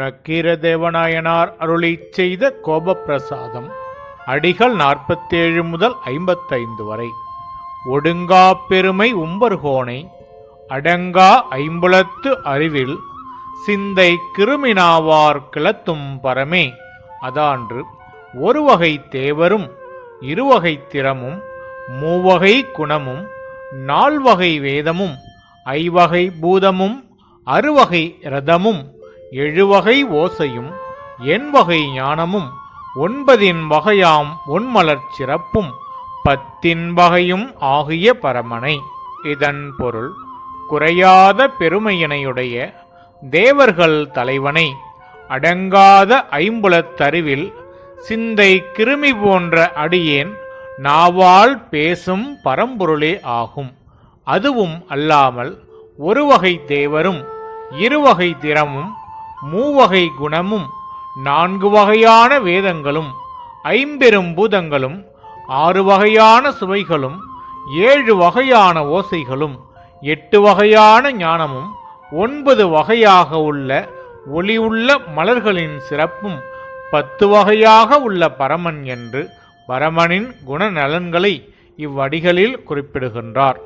நக்கீரதேவநாயனார் அருளிச் செய்த கோபப்பிரசாதம் அடிகள் நாற்பத்தேழு முதல் ஐம்பத்தைந்து வரை. ஒடுங்கா பெருமை உம்பர்கோனை அடங்கா ஐம்புலத்து அறிவில் சிந்தை கிருமினாவார் கிளத்தும் பரமே. அதான்று ஒரு வகை தேவரும் இருவகை திறமும் மூவகை குணமும் நால்வகை வேதமும் ஐவகை பூதமும் அறுவகை ரதமும். எழுவகை ஓசையும் எண்வகை ஞானமும் ஒன்பதின் வகையாம் ஒன்மலர் சிறப்பும் பத்தின் வகையும் ஆகிய பரமனை. இதன் பொருள் குறையாத பெருமையினையுடைய தேவர்கள் தலைவனை அடங்காத ஐம்புலத்தறிவில் சிந்தை கிருமி போன்ற அடியேன் நாவால் பேசும் பரம்பொருளே ஆகும். அதுவும் அல்லாமல் ஒரு வகை தேவரும் இருவகை திறமும் மூவகை குணமும் நான்கு வகையான வேதங்களும் ஐம்பெரும் பூதங்களும் ஆறு வகையான சுவைகளும் ஏழு வகையான ஓசைகளும் எட்டு வகையான ஞானமும் ஒன்பது வகையாக உள்ள ஒளியுள்ள மலர்களின் சிறப்பும் பத்து வகையாக உள்ள பரமன் என்று பரமனின் குணநலன்களை இவ்வடிகளில் குறிப்பிடுகின்றார்.